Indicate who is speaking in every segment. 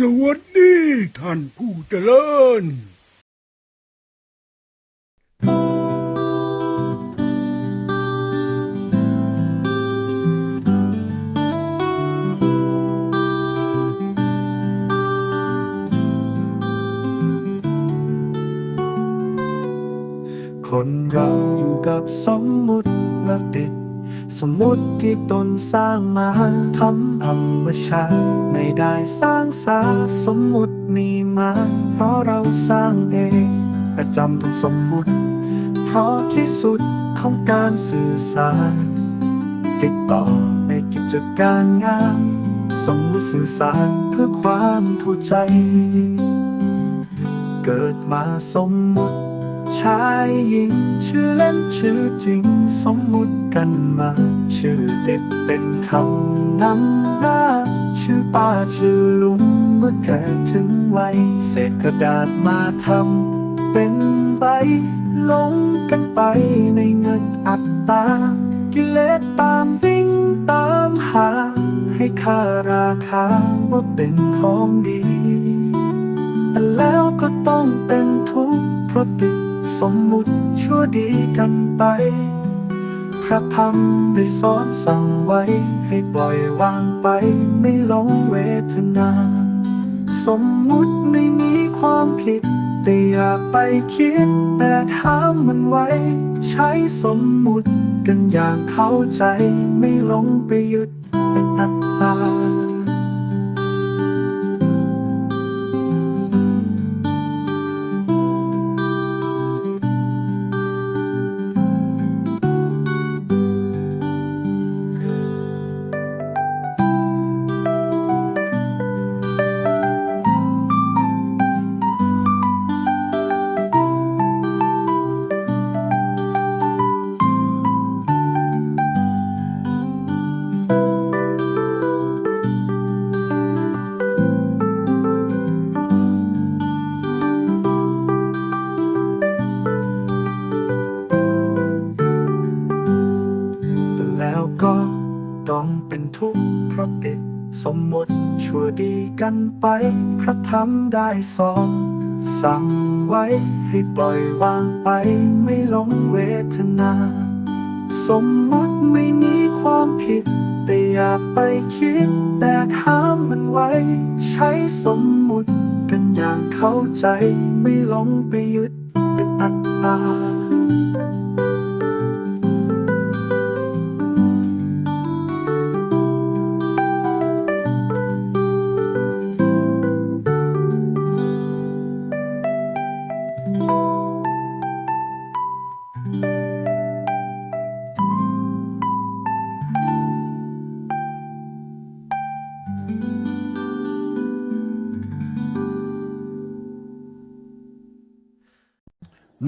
Speaker 1: สวัสดีท่านผู้เจริญ
Speaker 2: คนเราอยู่กับสมมุติและติด สมมุติที่ตนสร้างมาทำธรรมชาติไม่ได้สร้างสาสมมุติมีมา เพราะเราสร้างเองประจำทุกสมมุติ เพราะที่สุดของการสื่อสารติดต่อในกิจการงานสมมุติสื่อสารเพื่อความเข้าใจ เกิดมาสมมุติชายหญิงชื่อเล่นชื่อจริงสมมุติ กันมา ชื่อเด็กเป็นคำนำหน้า ชื่อป้าชื่อลุงเมื่อแก่ถึงวัยเศษกระดาษมาทำเป็นใบลงกันไปในเงินอัตรากิเลสตามวิ่งตามหา ให้ค่าราคาว่าเป็นของดีแต่แล้วก็ต้องเป็นทุกข์เพราะติดสมมุติชั่วดีกันไป พระธรรมได้สอนสั่งไว้ ให้ปล่อยวางไปไม่หลงเวทนา สมมุติไม่มีความผิด แต่อย่าไปคิด แต่ถามมันไว้ ใช้สมมุติกันอย่างเข้าใจ ไม่หลงไปยึดเป็นอัตตา เป็นทุกข์เพราะติดสมมติชั่วดีกันไปพระธรรมได้สอนสั่งไว้ให้ปล่อยวางไปไม่หลงเวทนา สมมติไม่มีความผิด แต่อย่าไปคิดแต่ถามมันไว้ ใช้สมมุติกันอย่างเข้าใจ ไม่หลงไปยึดเป็นอัตตา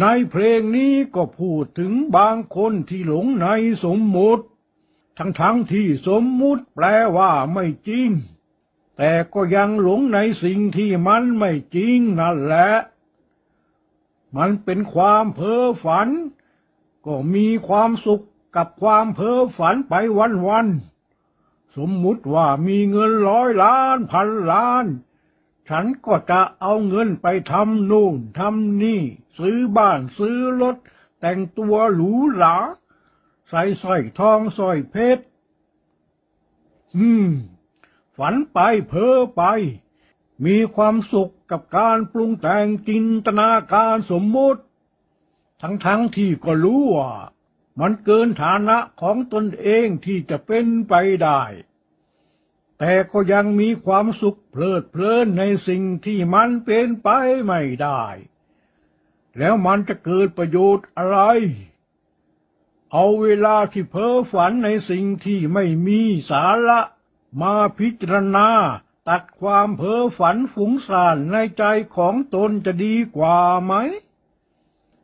Speaker 1: ในเพลงนี้ก็พูดถึงบางคนที่หลงในสมมุติ ทั้งๆทที่สมมุติแปลว่าไม่จริง แต่ก็ยังหลงในสิ่งที่มันไม่จริงนั่นแหละ มันเป็นความเพ้อฝัน ก็มีความสุขกับความเพ้อฝันไปวันๆ สมมุติว่ามีเงินร้อยล้านพันล้าน ฉันก็จะเอาเงินไปทำนู่นทำนี่ ซื้อบ้านซื้อรถ แต่งตัวหรูหราใส่สร้อยทองสร้อยเพชร อืม ฝันไปเพ้อไป มีความสุขกับการปรุงแต่งจินตนาการสมมุติ ทั้งๆทที่ก็รู้ว่ามันเกินฐานะของตนเองที่จะเป็นไปได้ แต่ก็ยังมีความสุขเพลิดเพลินในสิ่งที่มันเป็นไปไม่ได้ แล้วมันจะเกิดประโยชน์อะไร เอาเวลาที่เพ้อฝันในสิ่งที่ไม่มีสาระมาพิจารณาตัดความเพ้อฝันฟุ้งซ่านในใจของตนจะดีกว่าไหม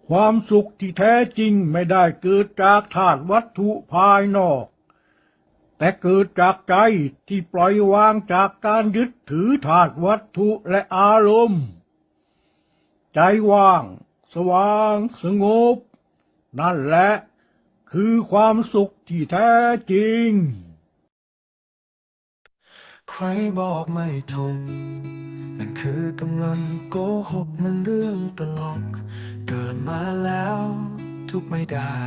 Speaker 1: ความสุขที่แท้จริงไม่ได้เกิดจากธาตุวัตถุภายนอก แต่เกิดจากใจที่ปล่อยวางจากการยึดถือธาตุวัตถุและอารมณ์ ใจว่าง สว่างสงบ นั่นแหละคือความสุขที่แท้จริง
Speaker 2: ใครบอกไม่ถูกนั่นคือกำลังโกหกมันเรื่องตลก เกิดมาแล้วทุกไม่ได้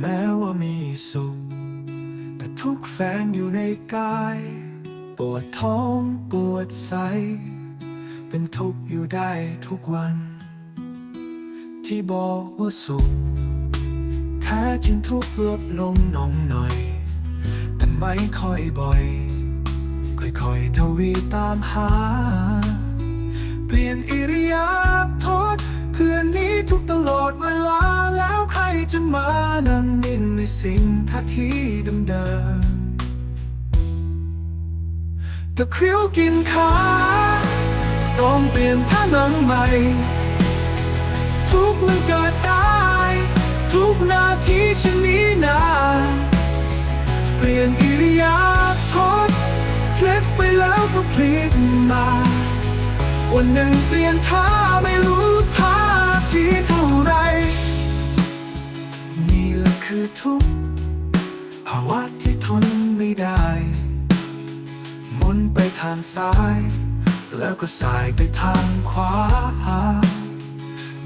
Speaker 2: แม้ว่ามีสุข แต่ทุกแฝงอยู่ในกาย ปวดท้องปวดใจเป็นทุกข์อยู่ได้ทุกวัน ที่บอกว่าสุข แท้จริงทุกข์ลดลงน้องหน่อย แต่ไม่ค่อยบ่อย ค่อยๆทวีตามหา เปลี่ยนอิริยาบถเพื่อนนี้ทุกตลอดเวลาแล้ว จะมานั่งนิ่งในสิ่งท่าทีเดิมๆตะคริวกินขาต้องเปลี่ยนท่านั่งใหม่ ทุกมันเกิดได้ ทุกนาทีฉันนี้นาเปลี่ยนอิริยาบถเล็ดไปแล้วก็พลิกมา วันหนึ่งเปลี่ยนท่าไม่รู้ คือทุกภาวะที่ทนไม่ได้ มุนไปทางซ้าย แล้วก็สายไปทางขวา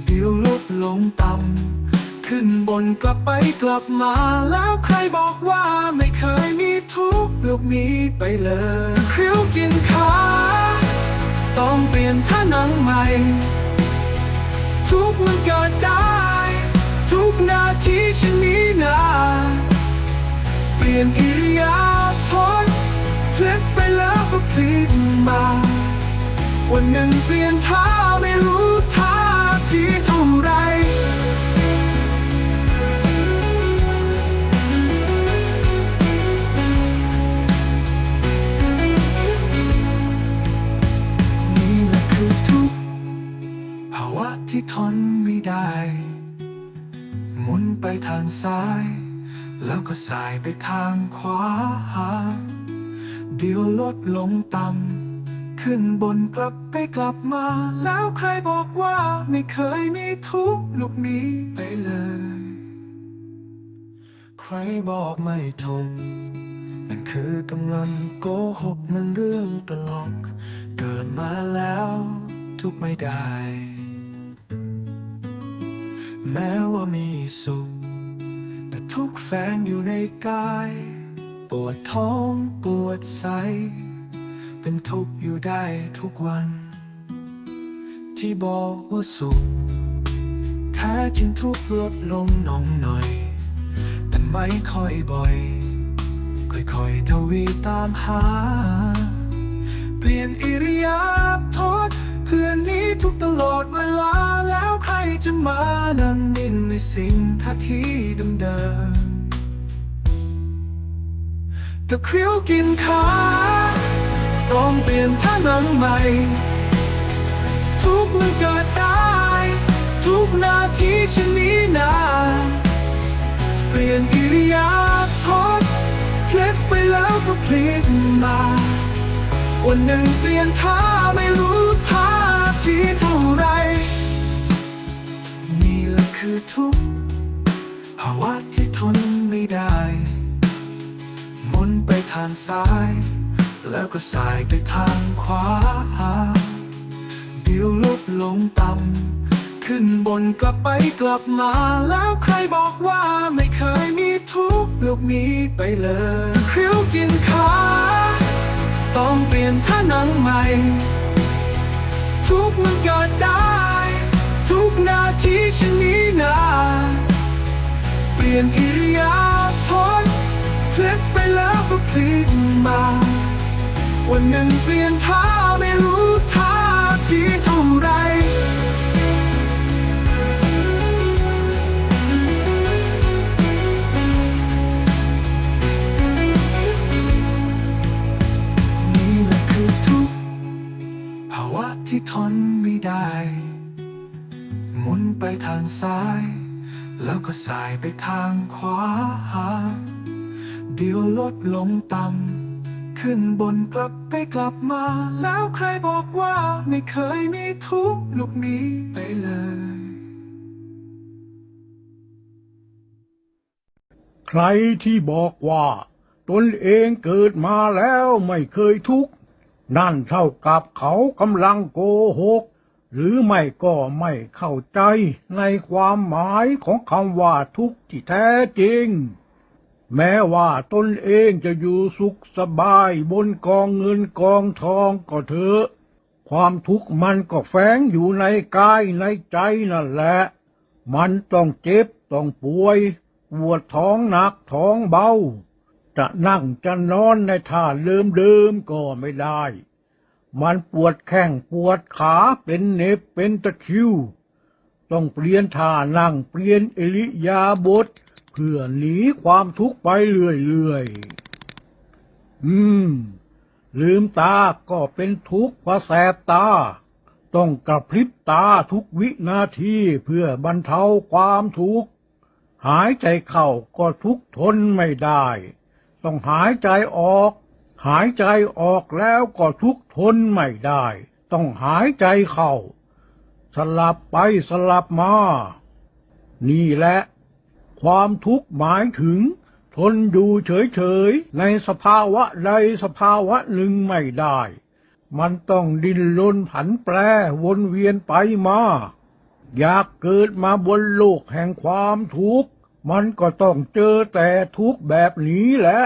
Speaker 2: เดี๋ยวลดลงต่ำขึ้นบนกลับไปกลับมา แล้วใครบอกว่าไม่เคยมีทุกข์ลูกนี้ไปเลยคริ้วกินขาต้องเปลี่ยนท่านังใหม่ ทุกมันเกิดได้ ทุกนาทีฉัน ลี่ยนอิริยาบถพลิกไปแล้วก็พลิกมา วันหนึ่งเปลี่ยนท่าไม่รู้ท่าทีเท่าไร นี่แหละคือทุกภาวะที่ทนไม่ได้ หมุนไปทางซ้าย แล้วก็สายไปทางขวาเดี๋ยวลดลงต่ำขึ้นบนกลับไปกลับมา แล้วใครบอกว่าไม่เคยมีทุกข์ลูกนี้ไปเลย ใครบอกไม่ถูกนั่นคือกำลังโกหกนั่นเรื่องตลก เกิดมาแล้วทุกไม่ได้ แม้ว่ามีสุข ทุกแฝงอยู่ในกาย ปวดท้องปวดใจเป็นทุกข์อยู่ได้ทุกวัน ที่บอกว่าสุขแท้จริงทุกลดลงน้องหน่อย แต่ไม่ค่อยบ่อย ค่อยๆทวีตามหา เปลี่ยนอิริยาบถ เพื่อนนี้ทุกตลอดเวลาแล้วใครจะมานั่งนิ่งในสิ่งท่าทีเดิมๆตะคริวกินขาต้องเปลี่ยนท่านั่งใหม่ ทุกมันเกิดได้ ทุกนาทีฉันนี้นาเปลี่ยนอิริยาบถเล็ดไปแล้วก็พลิกมา วันหนึ่งเปลี่ยนท่าไม่รู้ คือทุกข์ภาวะที่ทนไม่ได้ มุนไปทางซ้าย แล้วก็สายไปทางขวา เดี๋ยวลดลงต่ำขึ้นบนกลับไปกลับมา แล้วใครบอกว่าไม่เคยมีทุกข์ลูกนี้ไปเลยคริ้วกินขาต้องเปลี่ยนท่านังใหม่ ทุกมันเกิดได้ ทุกนาทีฉันนี้นาเปลี่ยนอิริยาบถพลิกไปแล้วก็พลิกมา วันหนึ่งเปลี่ยนท่าไม่รู้ท่าที่เท่าไรนี่แหละคือทุกภาวะที่ทนไม่ได้ ไปทางซ้าย แล้วก็สายไปทางขวา เดี๋ยวลดลงต่ำขึ้นบนกลับไปกลับมา แล้วใครบอกว่าไม่เคยมีทุกข์ลูกนี้ไปเลย
Speaker 1: ใครที่บอกว่า ตนเองเกิดมาแล้วไม่เคยทุกข์ นั่นเท่ากับเขากำลังโกหก หรือไม่ก็ไม่เข้าใจในความหมายของคำว่าทุกข์ที่แท้จริง แม้ว่าตนเองจะอยู่สุขสบายบนกองเงินกองทองก็เถอะ ความทุกข์มันก็แฝงอยู่ในกายในใจนั่นแหละ มันต้องเจ็บต้องป่วยปวดท้องหนักท้องเบา จะนั่งจะนอนในท่าเดิมเดิมๆก็ไม่ได้ มันปวดแข้งปวดขาเป็นเน็บเป็นตะคิว ต้องเปลี่ยนท่านั่งเปลี่ยนอิริยาบถเพื่อหนีความทุกข์ไปเรื่อยๆ อืม ลืมตาก็เป็นทุกข์เพราะแสบตา ต้องกระพริบตาทุกวินาทีเพื่อบรรเทาความทุกข์ หายใจเข้าก็ทุกทนไม่ได้ ต้องหายใจออก หายใจออกแล้วก็ทุกทนไม่ได้ ต้องหายใจเข้า สลับไปสลับมา นี่แหละ ความทุกข์หมายถึง ทนอยู่เฉยๆ ในสภาวะใดสภาวะหนึ่งไม่ได้ มันต้องดิ้นรนผันแปรวนเวียนไปมา อยากเกิดมาบนโลกแห่งความทุกข์ มันก็ต้องเจอแต่ทุกข์แบบนี้แหละ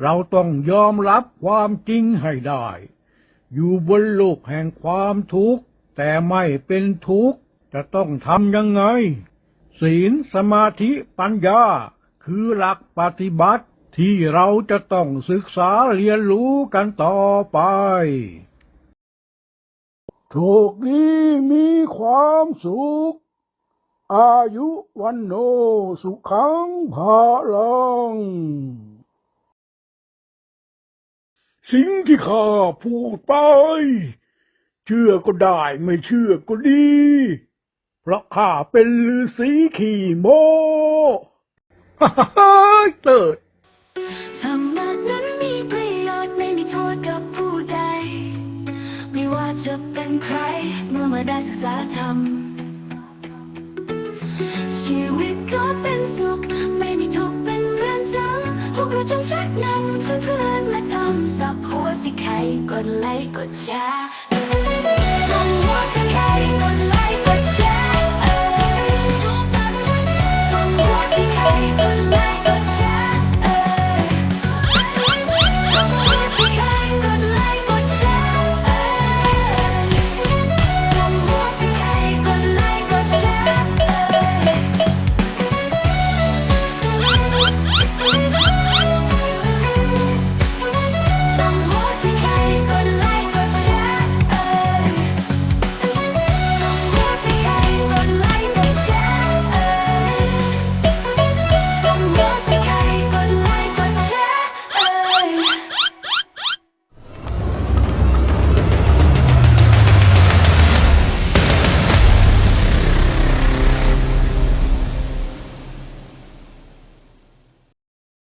Speaker 1: เราต้องยอมรับความจริงให้ได้ อยู่บนโลกแห่งความทุกข์ แต่ไม่เป็นทุกข์ จะต้องทำยังไง ศีลสมาธิปัญญา คือหลักปฏิบัติที่เราจะต้องศึกษาเรียนรู้กันต่อไปโชคดีมีความสุข อายุวันโนสุขังภาลัง สิ่งที่ข้าพูดไป เชื่อก็ได้ไม่เชื่อก็ดี เพราะข้าเป็นฤาษีขี่โมฮ่าฮ่าฮ่าเติด
Speaker 3: ธรรมะนั้นมีประโยชน์ไม่มีโทษกับผู้ใด ไม่ว่าจะเป็นใครเมื่อมาได้ศึกษาธรรม ชีวิตก็เป็นสุขไม่มีทุกข์ พวกเราจงชักนำเพื่อนมาทำสับหัวสิใครกดไลค์กดแชร์สับหัวสิใครกดไลค์